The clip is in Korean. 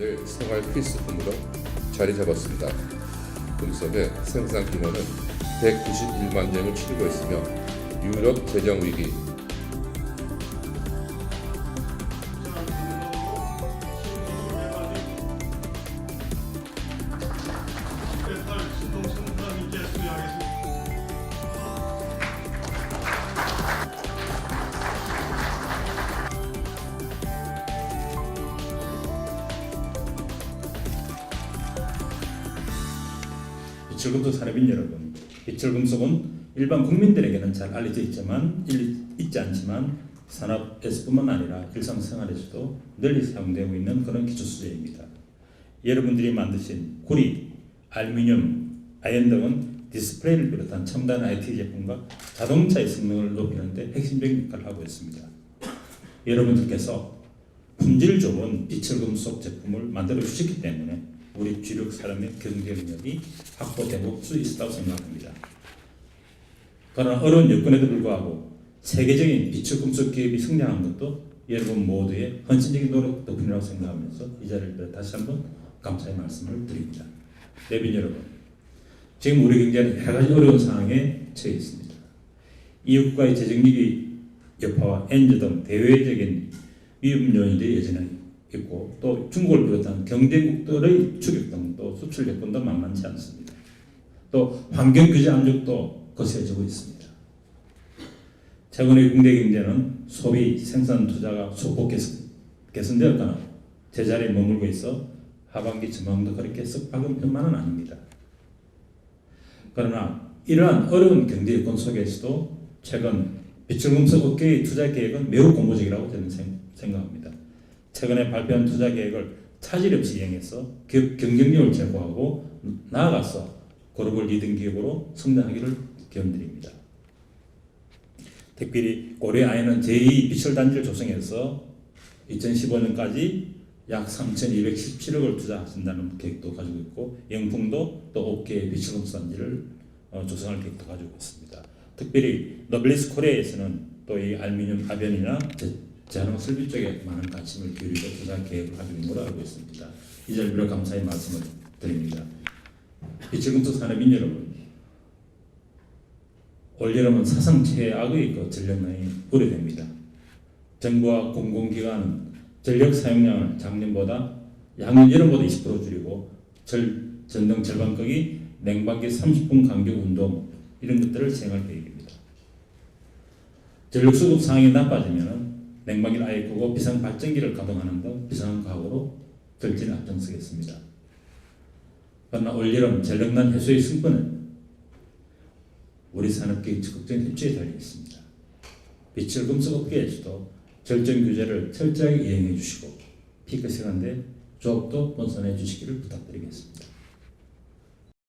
늘 생활 필수품으로 자리 잡았습니다. 금속의 생산 규모는 191만 점을 치르고 있으며 유럽 재정 위기, 비철금속 산업인 여러분, 비철금속은 일반 국민들에게는 잘 알려져 있지만 일- 있지 않지만 산업에서뿐만 아니라 일상생활에서도 널리 사용되고 있는 그런 기초 수재입니다. 여러분들이 만드신 구리, 알루미늄, 아연 등은 디스플레이를 비롯한 첨단 IT 제품과 자동차의 성능을 높이는 데 핵심적인 역할을 하고 있습니다. 여러분들께서 품질 좋은 비철금속 제품을 만들어 주셨기 때문에 우리 주력 사람의 경쟁력이 확보되고 수 있다고 생각합니다. 그러나 어려운 여건에도 불구하고 세계적인 비철금속 기업이 성장한 것도 여러분 모두의 헌신적인 노력 덕분이라고 생각하면서 이 자리를 다시 한번 감사의 말씀을 드립니다. 내빈 여러분, 지금 우리 경제는 여러 가지 어려운 상황에 처해 있습니다. 이웃과의 재정리기 여파와 엔저 등 대외적인 위험 요인들이 여전히 있고 또 중국을 비롯한 경제국들의 추격 등 또 수출 여건도 만만치 않습니다. 또 환경 규제 압력도 거세지고 있습니다. 최근의 국내 경제는 소비, 생산 투자가 소폭 개선, 개선되었거나 제자리에 머물고 있어 하반기 전망도 그렇게 썩 밝은 편만은 아닙니다. 그러나 이러한 어려운 경제 여건 속에서도 최근 비철금속 업계의 투자 계획은 매우 공고적이라고 저는 생- 생각합니다. 최근에 발표한 투자 계획을 차질 없이 이행해서 경쟁력을 제고하고 나아가서 글로벌 리딩 기업으로 성장하기를 기원드립니다. 특별히 고려 아이는 제2 비철 단지를 조성해서 2015년까지 약 3,217억을 투자하신다는 계획도 가지고 있고 영풍도 또 업계의 비철금속 단지를 어, 조성할 계획도 가지고 있습니다. 특별히 너블리스 코리아에서는 또 이 알루미늄 아변이나 제- 재활용 설비 쪽에 많은 관심을 기울이고 투자 계획을 가지고 있는 걸로 알고 있습니다. 이 자리로 감사의 말씀을 드립니다. 비철금속 산업인 여러분, 올여름은 사상 최악의 그 전력난이 우려됩니다. 정부와 공공기관은 전력 사용량을 작년보다 양년 여름보다 20% 줄이고 절, 전등 절반 끄기, 냉방기 30분 간격 운동 이런 것들을 시행할 계획입니다. 전력 수급 상황이 나빠지면 냉방기를 아예 끄고 비상 발전기를 가동하는 등 비상 각오로 결진에 앞장서겠습니다. 그러나 올여름 전력난 해소의 승부는 우리 산업계의 적극적인 협조에 달려 있습니다. 비철 금속 업계에서도 절전 규제를 철저하게 이행해 주시고 피크 시간대 조업도 본선해 주시기를 부탁드리겠습니다.